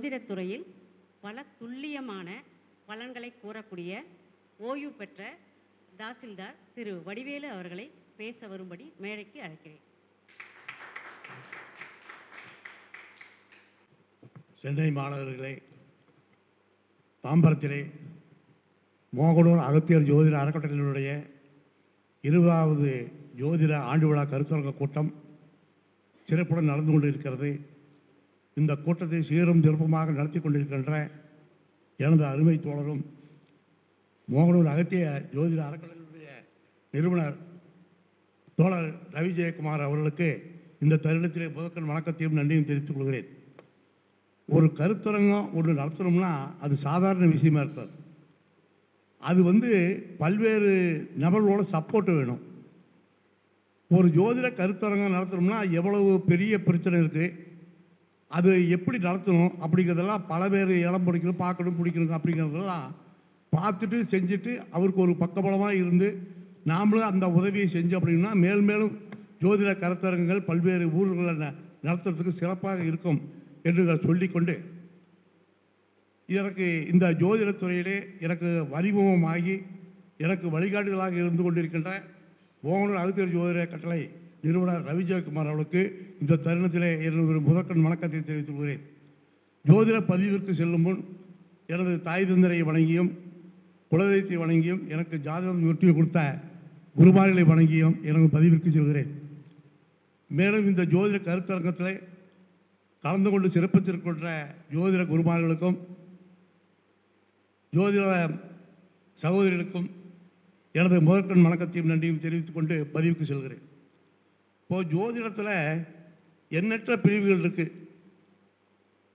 ஜோதிடத்துறையில் பல துல்லியமான பலன்களை கூறக்கூடிய ஓய்வு பெற்ற தாசில்தார் திரு வடிவேலு அவர்களை பேச வரும்படி மேடைக்கு அழைக்கிறேன். சென்னை மாணவர்களே தாம்பரத்திலே மோகனூர் அகத்தியர் ஜோதிட அறக்கட்டளையினுடைய இருபதாவது ஜோதிட ஆண்டு விழா கருத்தரங்க கூட்டம் சிறப்புடன் நடந்து கொண்டிருக்கிறது. இந்த கூட்டத்தை சீரும் சிறப்புமாக நடத்தி கொண்டிருக்கின்ற எனது அருமை தோழரும் மோகனூர் அகத்திய ஜோதிட அறக்கட்டளையினுடைய நிறுவனர் தோழர் ரவி ஜெயக்குமார் அவர்களுக்கு இந்த தருணத்திலே முதற்கண் வணக்கத்தையும் நன்றியும் தெரிவித்துக் கொள்கிறேன். ஒரு கருத்தரங்கம் ஒன்று நடத்தணும்னா அது சாதாரண விஷயமா இருக்காது. அது வந்து பல்வேறு நபர்களோட சப்போர்ட் வேணும். ஒரு ஜோதிட கருத்தரங்கம் நடத்தணும்னா எவ்வளவு பெரிய பிரச்சனை இருக்குது அது எப்படி நடத்தணும் அப்படிங்கிறதெல்லாம் பல பேர் இடம் பிடிக்கணும் பார்க்கணும் பிடிக்கணும் அப்படிங்கிறதெல்லாம் பார்த்துட்டு செஞ்சுட்டு அவருக்கு ஒரு பக்கபலமாக இருந்து நாமளும் அந்த உதவியை செஞ்சோம் அப்படின்னா மேல் மேலும் ஜோதிட கருத்தரங்கங்கள் பல்வேறு ஊர்களில் ந- நடத்துறதுக்கு சிறப்பாக இருக்கும் என்று சொல்லிக்கொண்டு எனக்கு இந்த ஜோதிடத் துறையிலே எனக்கு அறிமுகமாகி எனக்கு வழிகாட்டுதலாக இருந்து கொண்டிருக்கின்ற மோகனூர் அகத்தியர் ஜோதிட கட்டளை நிறுவனர் ரவிஜயகுமார் அவர்களுக்கு இந்த தருணத்திலே எனது முதற்கண் வணக்கத்தை தெரிவித்துக் கொள்கிறேன் ஜோதிட பதிவிற்கு செல்லும் முன் எனது தாய் தந்தரை வணங்கியும் குலதெய்வத்தை வணங்கியும் எனக்கு ஜாதகம் வெற்றி கொடுத்த குருமார்களை வணங்கியும் எனது பதிவிற்கு செல்கிறேன். மேலும் இந்த ஜோதிட கருத்தரங்கத்தில் கலந்து கொண்டு சிறப்பித்திருக்கின்ற ஜோதிட குருமார்களுக்கும் ஜோதிட சகோதரிகளுக்கும் எனது முதற்கண் வணக்கத்தையும் நன்றியும் தெரிவித்துக் கொண்டு பதிவுக்கு செல்கிறேன். இப்போது ஜோதிடத்தில் எண்ணற்ற பிரிவுகள் இருக்குது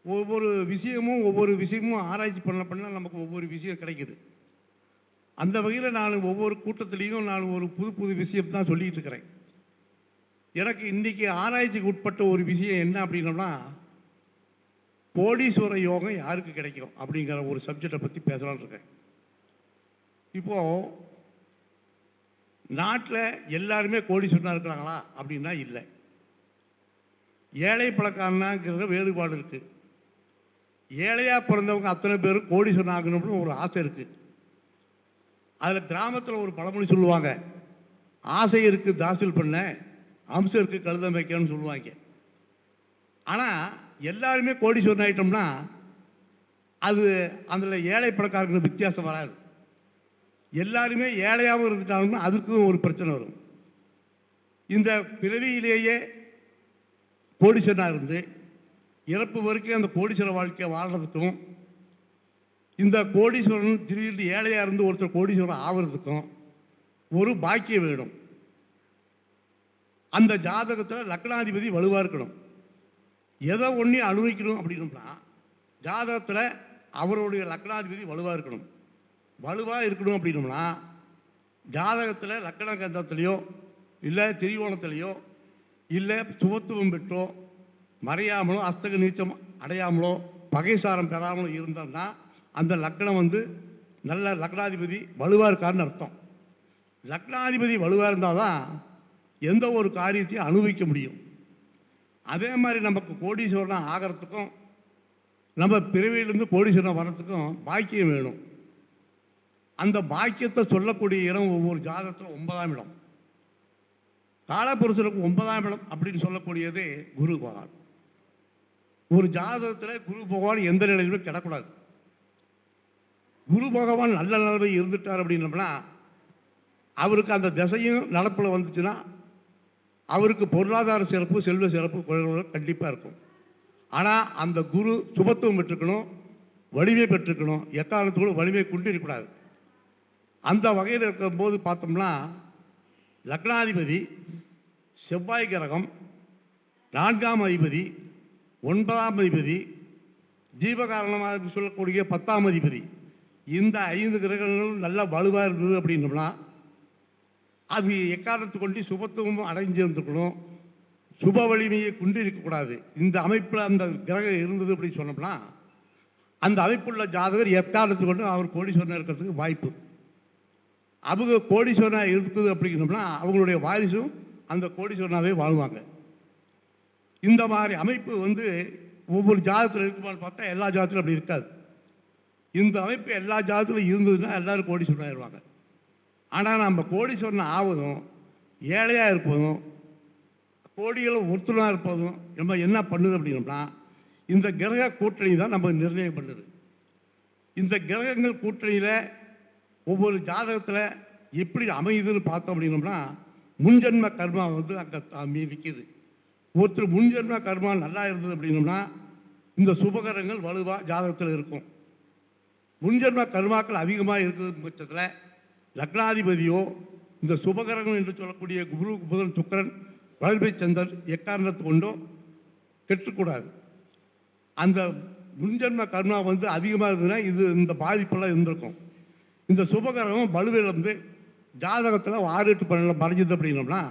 ஒவ்வொரு விஷயமும் ஒவ்வொரு விஷயமும் ஆராய்ச்சி பண்ண பண்ண நமக்கு ஒவ்வொரு விஷயம் கிடைக்குது. அந்த வகையில் நான் ஒவ்வொரு கூட்டத்துலேயும் நான் ஒரு புது புது விஷயம் தான் சொல்லிகிட்டு இருக்கிறேன். எனக்கு இன்றைக்கி ஆராய்ச்சிக்கு உட்பட்ட ஒரு விஷயம் என்ன அப்படின்னோம்னா கோடீஸ்வர யோகம் யாருக்கு கிடைக்கும் அப்படிங்கிற ஒரு சப்ஜெக்டை பற்றி பேசலாம்னு இருக்கேன். இப்போது நாட்டில் எல்லாருமே கோடீஸ்வரனாக இருக்கிறாங்களா அப்படின்னா இல்லை. ஏழை பழக்காரனாங்கிறத வேறுபாடு இருக்குது ஏழையாக பிறந்தவங்க அத்தனை பேரும் கோடீஸ்வரன் ஆகணும்னு ஒரு ஆசை இருக்குது அதில் கிராமத்தில் ஒரு பழமொழி சொல்லுவாங்க ஆசை இருக்கு தாசில் பண்ண அம்சம் இருக்குது கழுதம் வைக்கணும்னு சொல்லுவாங்க. ஆனால் எல்லாருமே கோடீஸ்வரன் ஆகிட்டோம்னா அது அதில் ஏழை பணக்காரங்களுக்கு வித்தியாசம் வராது. எல்லாருமே ஏழையாகவும் இருந்துட்டாங்கன்னா அதுக்கும் ஒரு பிரச்சனை வரும். இந்த பிறவியிலேயே கோடீஸ்வரனாக இருந்து இறப்பு வரைக்கும் அந்த கோடீஸ்வர வாழ்க்கையை வாழ்றதுக்கும் இந்த கோடீஸ்வரன் திடீர்னு ஏழையாக இருந்து ஒருத்தர் கோடீஸ்வரன் ஆகிறதுக்கும் ஒரு பாக்கியம் வேணும். அந்த ஜாதகத்தில் லக்னாதிபதி வலுவாக இருக்கணும். எதை ஒன்றையும் அனுபவிக்கணும் அப்படின்னோம்னா ஜாதகத்தில் அவருடைய லக்னாதிபதி வலுவாக இருக்கணும். வலுவாக இருக்கணும் அப்படின்னோம்னா ஜாதகத்தில் லக்கண கந்தத்துலேயோ இல்லை திரிகோணத்துலேயோ இல்லை சுபத்துவம் பெற்றோ மறையாமலோ அஸ்தக நீச்சம் அடையாமலோ பகைசாரம் பெறாமலோ இருந்தோம்னா அந்த லக்னம் வந்து நல்ல லக்னாதிபதி வலுவாக இருக்காருன்னு அர்த்தம். லக்னாதிபதி வலுவாக இருந்தால் தான் எந்த ஒரு காரியத்தையும் அனுபவிக்க முடியும். அதே மாதிரி நமக்கு கோடீஸ்வரனாக ஆகிறதுக்கும் நம்ம பிறவியிலேருந்து கோடீஸ்வரன் வர்றதுக்கும் பாக்கியம் வேணும். அந்த பாக்கியத்தை சொல்லக்கூடிய இடம் ஒவ்வொரு ஜாதகத்தில் ஒன்பதாம் இடம். காலபுருஷனுக்கு ஒன்பதாம் இடம் அப்படின்னு சொல்லக்கூடியது குரு பகவான். ஒரு ஜாதகத்தில் குரு பகவான் எந்த நிலையிலும் கிடக்கூடாது. குரு பகவான் நல்ல நிலைமை இருந்துட்டார் அப்படின்னம்னா அவருக்கு அந்த திசையும் நடப்பில் வந்துச்சுன்னா அவருக்கு பொருளாதார சிறப்பு செல்வ சிறப்பு கண்டிப்பாக இருக்கும். ஆனால் அந்த குரு சுபத்துவம் பெற்றுக்கணும் வலிமை பெற்றுக்கணும் எக்காரணத்தோடு வலிமை கொண்டு இருக்கக்கூடாது. அந்த வகையில் இருக்கும்போது பார்த்தோம்னா லக்னாதிபதி செவ்வாய் கிரகம் நான்காம் அதிபதி ஒன்பதாம் அதிபதி ஜீவகாரணமாக சொல்லக்கூடிய பத்தாம் அதிபதி. இந்த ஐந்து கிரகங்களும் நல்ல வலுவாக இருந்தது அப்படின்னோம்னா அது எக்காரணத்து கொண்டு சுபத்துவம் அடைஞ்சிருந்துக்கணும் சுப வலிமையை கொண்டு இருக்கக்கூடாது இந்த அமைப்பில் அந்த கிரகம் இருந்தது அப்படின்னு சொன்னோம்னா அந்த அமைப்புள்ள ஜாதகர் எக்காரணத்து கொண்டு அவர் கோடீஸ்வரனாக இருக்கிறதுக்கு வாய்ப்பு. அவங்க கோடீஸ்வரனாக இருக்குது அப்படிங்கிறோம்னா அவங்களுடைய வாரிசும் அந்த கோடீஸ்வரனாகவே வாழ்வாங்க. இந்த மாதிரி அமைப்பு வந்து ஒவ்வொரு ஜாதகத்தில் இருக்குமான்னு பார்த்தா எல்லா ஜாதத்திலும் அப்படி இருக்காது. இந்த அமைப்பு எல்லா ஜாதத்திலும் இருந்ததுன்னா எல்லாரும் கோடீஸ்வரன் ஆயிடுவாங்க ஆனால் நம்ம கோடீஸ்வரன் ஆவதும் ஏழையாக இருப்பதும் கோடிகளும் ஒருத்தனாக இருப்பதும் நம்ம என்ன பண்ணுது அப்படின்னோம்னா இந்த கிரக கூட்டணி தான் நம்ம நிர்ணயம் பண்ணுது. இந்த கிரகங்கள் கூட்டணியில் ஒவ்வொரு ஜாதகத்தில் எப்படி அமையுதுன்னு பார்த்தோம் அப்படின்னோம்னா முன்ஜென்ம கர்மா வந்து அங்கே நிற்கிது ஒருத்தர் முன்ஜென்ம கர்மா நல்லா இருந்தது அப்படின்னோம்னா இந்த சுபகரங்கள் வலுவாக ஜாதகத்தில் இருக்கும். முன்ஜென்ம கர்மாக்கள் அதிகமாக இருக்கிறது பட்சத்தில் லக்னாதிபதியோ இந்த சுபகரங்கள் என்று சொல்லக்கூடிய குரு புதன் சுக்கரன் வளர்பை சந்தன் எக்காரணத்து கொண்டோ கெட்டுக்கூடாது அந்த முன்ஜென்ம கர்மா வந்து அதிகமாக இருந்ததுன்னா இது இந்த பாதிப்பெல்லாம் இருந்திருக்கும். இந்த சுபகரமும் வலுவிழந்து ஜாதகத்தில் ஆறு எட்டு பன்னெண்டு மறைஞ்சது அப்படின்னோம்னா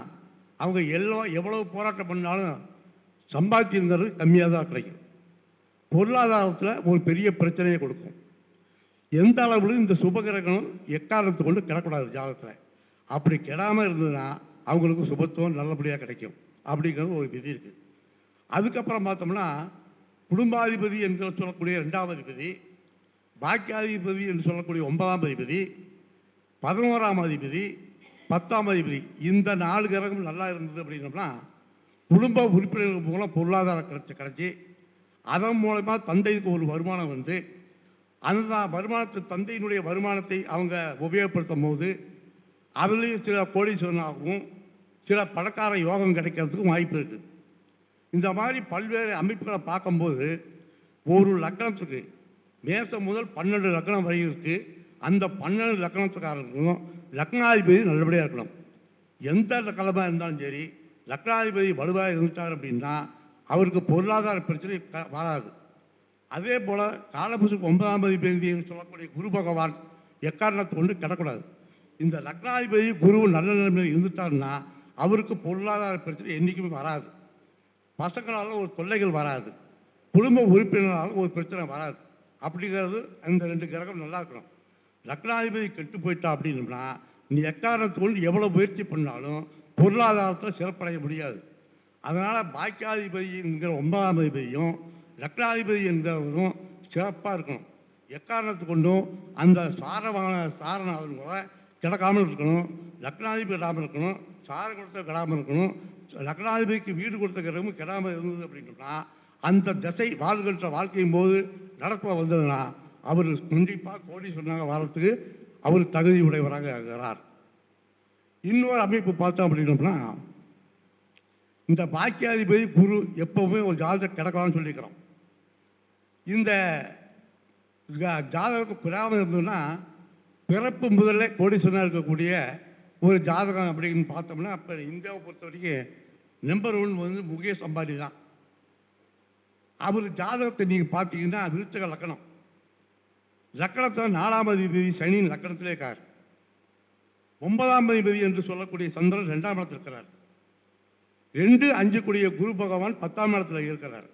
அவங்க எல்லாம் எவ்வளவு போராட்டம் பண்ணாலும் சம்பாத்தியங்கிறது கம்மியாக தான் கிடைக்கும். பொருளாதாரத்தில் ஒரு பெரிய பிரச்சனையை கொடுக்கும். எந்த அளவில் இந்த சுபகிரகணம் எக்காரணத்தை கொண்டு கிடக்கூடாது ஜாதகத்தில். அப்படி கெடாமல் இருந்ததுன்னா அவங்களுக்கு சுபத்துவம் நல்லபடியாக கிடைக்கும். அப்படிங்கிறது ஒரு விதி இருக்குது அதுக்கப்புறம் பார்த்தோம்னா குடும்பாதிபதி என்று சொல்லக்கூடிய ரெண்டாம் அதிபதி பாக்கியாதிபதி என்று சொல்லக்கூடிய ஒன்பதாம் அதிபதி பதினோராம் அதிபதி பத்தாம் அதிபதி இந்த நாலு கிரகம் நல்லா இருந்தது அப்படின்னோம்னா குடும்ப உறுப்பினர்கள் மூலம் பொருளாதாரம் கிடைச்சி கிடைச்சி அதன் மூலமாக தந்தைக்கு ஒரு வருமானம் வந்து அந்த வருமானத்தை தந்தையினுடைய வருமானத்தை அவங்க உபயோகப்படுத்தும் போது அதுலேயும் சில கோடீஸ்வரனாகவும் சில பணக்கார யோகம் கிடைக்கிறதுக்கும் வாய்ப்பு இருக்குது இந்த மாதிரி பல்வேறு அமைப்புகளை பார்க்கும்போது ஒரு லக்கணத்துக்கு மேசம் முதல் பன்னெண்டு லக்கணம் வரை இருக்குது அந்த பன்னெண்டு லக்கணத்துக்காரர்களும் லக்னாதிபதி நல்லபடியாக இருக்கணும். எந்த கலமாக இருந்தாலும் சரி லக்னாதிபதி வலுவாக இருந்துட்டார் அப்படின்னா அவருக்கு பொருளாதார பிரச்சனை க- வராது. அதே போல் காலபுசுக்கு ஒன்பதாம் அதிபதி என்று சொல்லக்கூடிய குரு பகவான் எக்காரணத்தை கொண்டு கிடக்கூடாது இந்த லக்னாதிபதி குரு நல்ல நிலைமையில் இருந்துட்டார்னா அவருக்கு பொருளாதார பிரச்சனை என்றைக்குமே வராது. பசங்களால் ஒரு தொல்லைகள் வராது. குடும்ப உறுப்பினரால் ஒரு பிரச்சனை வராது. அப்படிங்கிறது அந்த ரெண்டு கிரகம் நல்லா இருக்கணும். லக்னாதிபதி கெட்டு போயிட்டா அப்படின்னா நீ எக்காரணத்தை கொண்டு எவ்வளோ முயற்சி பண்ணாலும் பொருளாதாரத்தில் சிறப்படைய முடியாது. அதனால் பாக்கியாதிபதி என்கிற ஒன்பதாம் அதிபதியும் லக்னாதிபதி என்கிறவரும் சிறப்பாக இருக்கணும். எக்காரணத்தை கொண்டும் அந்த சாரமான சாரணம் கூட கிடக்காமல் இருக்கணும். லக்னாதிபதி கிடாமல் இருக்கணும். சார கொடுத்த கெடாமல் இருக்கணும். லக்னாதிபதிக்கு வீடு கொடுத்த கிரகமும் கெடாமல் இருந்தது அப்படின்னா அந்த திசை வாழ்கின்ற வாழ்க்கையும் போது நடப்ப வந்ததுன்னா அவர் கண்டிப்பாக கோடி சொன்னாங்க வரத்துக்கு. அவர் தகுதி உடையவராக இருக்கிறார். இன்னொரு அமைப்பு பார்த்தோம் அப்படின்னோம்னா இந்த பாக்கியாதிபதி குரு எப்பவுமே ஒரு ஜாதகம் கிடக்கலாம்னு சொல்லிக்கிறோம். இந்த ஜாதகத்துக்கு ஜாதகம் இருந்ததுன்னா பிறப்பு முதல்ல கோடீஸ்வரனாக இருக்கக்கூடிய ஒரு ஜாதகம் அப்படின்னு பார்த்தோம்னா அப்போ இந்தியாவை பொறுத்த வரைக்கும் நம்பர் ஒன் வந்து முகேஷ் அம்பானி தான். அவர் ஜாதகத்தை நீங்கள் பார்த்தீங்கன்னா விருச்சக லக்கணம். லக்கணத்தில் நாலாம் அதிபதி சனி லக்கணத்திலே இருக்கார். ஒன்பதாம் அதிபதி என்று சொல்லக்கூடிய சந்திரன் ரெண்டாம் இடத்தில் இருக்கிறார். ரெண்டு அஞ்சு கூடிய குரு பகவான் பத்தாம் இடத்துல இருக்கிறார்.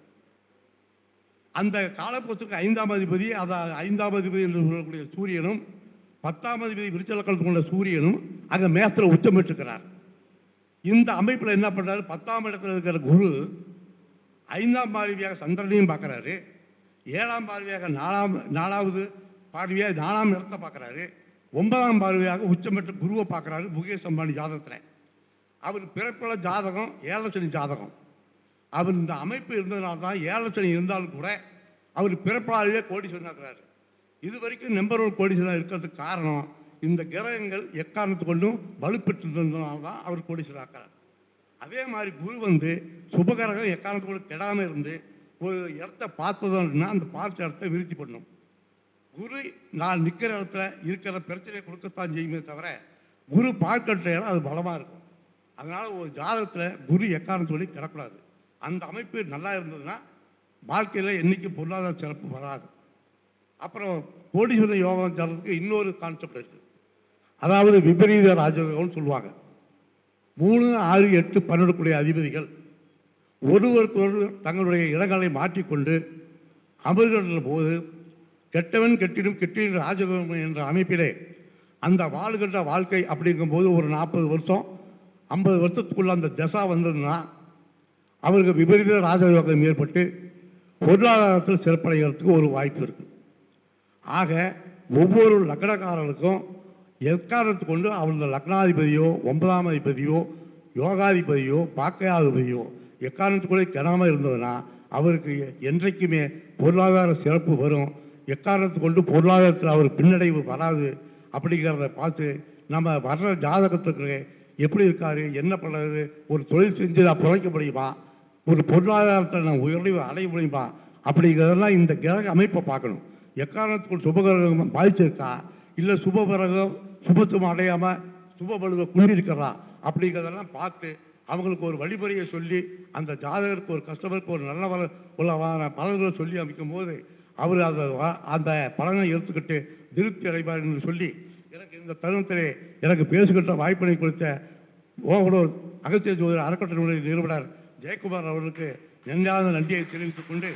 அந்த காலப்போத்துக்கு ஐந்தாம் அதிபதி அதை ஐந்தாம் அதிபதி என்று சொல்லக்கூடிய சூரியனும் பத்தாம் அதிபதி விருச்சலக்கணத்தில் கொண்ட சூரியனும் அங்கே மேசத்தில் உச்சமிட்டிருக்கிறார் இந்த அமைப்பில் என்ன பண்ணுறாரு பத்தாம் இடத்துல இருக்கிற குரு ஐந்தாம் பார்வையாக சந்திரனையும் பார்க்குறாரு. ஏழாம் பார்வையாக நாலாம் நாலாவது பார்வையாக நாலாம் இடத்தை பார்க்குறாரு. ஒன்பதாம் பார்வையாக உச்சமிட்டு குருவை பார்க்குறாரு முகேஷ் அம்பானி ஜாதகத்தில். அவர் பிறப்புள்ள ஜாதகம் ஏழசனி ஜாதகம். அவர் இந்த அமைப்பு இருந்ததுனால தான் ஏழசனி இருந்தாலும் கூட அவர் பிறப்பாலேயே கோடீஸ்வரன் இது வரைக்கும் நம்பர் ஒன் கோடீஸ்வரன் இருக்கிறதுக்கு காரணம் இந்த கிரகங்கள் எக்காரணத்து கொண்டும் வலுப்பெற்றிருந்ததுனால தான் அவர் கோடீஸ்வரன் ஆக்கிறார் அதே மாதிரி குரு வந்து சுபகரகம் எக்காரணத்து கொண்டு கெடாமல் இருந்து ஒரு இடத்த பார்த்ததுன்னா அந்த பார்த்த இடத்த விருத்தி பண்ணும் குரு நான் நிற்கிற இடத்துல இருக்கிற பிரச்சனையை கொடுக்கத்தான் செய்யுமே தவிர குரு பார்க்கிற இடம் அது பலமாக இருக்கும். அதனால் ஒரு ஜாதகத்தில் குரு எக்காரணம் சொல்லி கிடக்கூடாது. அந்த அமைப்பு நல்லா இருந்ததுன்னா வாழ்க்கையில் என்றைக்கும் பொருளாதார சிறப்பு வராது. அப்புறம் கோடீஸ்வர யோகம் தரதுக்கு இன்னொரு கான்செப்ட் இருக்குது அதாவது விபரீத ராஜயோகம்னு சொல்லுவாங்க. மூணு ஆறு எட்டு பன்னெண்டுக்குடைய அதிபதிகள் ஒருவருக்கு ஒருவர் தங்களுடைய இடங்களை மாற்றிக்கொண்டு அமர்கின்ற போது கெட்டவன் கெட்டிடும் கெட்டிடும் ராஜயோகம் என்ற அமைப்பிலே அந்த வாழ்கின்ற வாழ்க்கை அப்படிங்கும்போது ஒரு நாற்பது வருஷம் ஐம்பது வருஷத்துக்குள்ள அந்த தசா வந்ததுன்னா அவருக்கு விபரீத ராஜயோகம் ஏற்பட்டு பொருளாதாரத்தில் சிறப்படைகிறதுக்கு ஒரு வாய்ப்பு இருக்கு. ஆக ஒவ்வொரு லக்னக்காரனுக்கும் எக்காரணத்து கொண்டு அவங்க லக்னாதிபதியோ ஒன்பதாம் அதிபதியோ யோகாதிபதியோ பாக்கையாதிபதியோ எக்காரணத்துக்குள்ளே கெடாமல் இருந்ததுன்னா அவருக்கு என்றைக்குமே பொருளாதார சிறப்பு வரும். எக்காரணத்து கொண்டு பொருளாதாரத்தில் அவர் பின்னடைவு வராது அப்படிங்கிறத பார்த்து நம்ம வர்ற ஜாதகத்துக்கு எப்படி இருக்காரு என்ன பண்ணுறது ஒரு தொழில் செஞ்சு நான் பிழைக்க முடியுமா ஒரு பொருளாதாரத்தை நான் உயர்வு அடைய முடியுமா அப்படிங்கிறதெல்லாம் இந்த கிரக அமைப்பை பார்க்கணும். எக்காரணத்துக்கு சுபகிரகம் பாதிச்சிருக்கா இல்லை சுபகிரகம் சுபத்துவம் அடையாமல் சுபபலுவை குண்டிருக்கிறா அப்படிங்கிறதெல்லாம் பார்த்து அவங்களுக்கு ஒரு வழிமுறையை சொல்லி அந்த ஜாதகருக்கு ஒரு கஸ்டமருக்கு ஒரு நல்ல வள உள்ள பலன்களை சொல்லி அமைக்கும் போது அவர் அந்த அந்த பலனை எடுத்துக்கிட்டு திருப்தி அடைவார் என்று சொல்லி எனக்கு இந்த தருணத்திலே எனக்கு பேசுகின்ற வாய்ப்பினை கொடுத்த ஓகனூர் அகத்திய ஜோதிடர் அறக்கட்டளை நிறுவனர் ஜெயக்குமார் அவர்களுக்கு நெஞ்சாத நன்றியை தெரிவித்துக் கொண்டு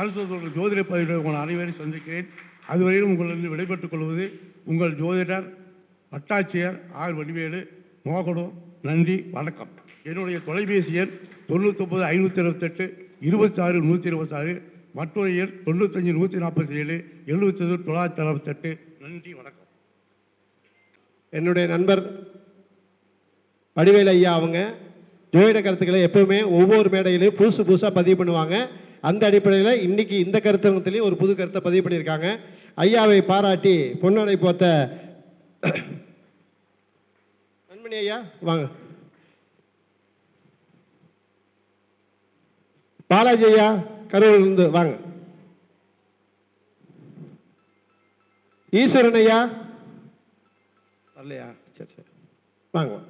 அரசு ஜோதிட பதிவு உங்கள் அனைவரையும் சந்திக்கிறேன். அதுவரையிலும் உங்களிருந்து விடைபெற்றுக் கொள்வது உங்கள் ஜோதிடர் வட்டாட்சியர் ஆர் வடிவேலு. மோகனூர் நன்றி வணக்கம். என்னுடைய தொலைபேசி எண் தொண்ணூத்தொம்பது ஐநூற்றி இருபத்தெட்டு இருபத்தாறு நூற்றி இருபத்தாறு. மற்றொரு எண் தொண்ணூத்தஞ்சு நூற்றி நாற்பத்தி ஏழு எழுபத்தொன்று தொள்ளாயிரத்தி அறுபத்தெட்டு. நன்றி வணக்கம். என்னுடைய நண்பர் வடிவேல் ஐயா அவங்க ஜோதிட கருத்துக்களை எப்பவுமே ஒவ்வொரு மேடையிலையும் புதுசு புதுசாக பதிவு பண்ணுவாங்க. அந்த அடிப்படையில் இன்றைக்கி இந்த கருத்தரங்கத்திலையும் ஒரு புது கருத்தை பதிவு பண்ணியிருக்காங்க. ஐயாவை பாராட்டி பொன்னடை போத்த நண்பனி ஐயா வாங்க. பாலாஜி ஐயா கரூரிலிருந்து வாங்க. ஈஸ்வரன் ஐயா? வரலையா? சரி சரி. வாங்க வாங்க.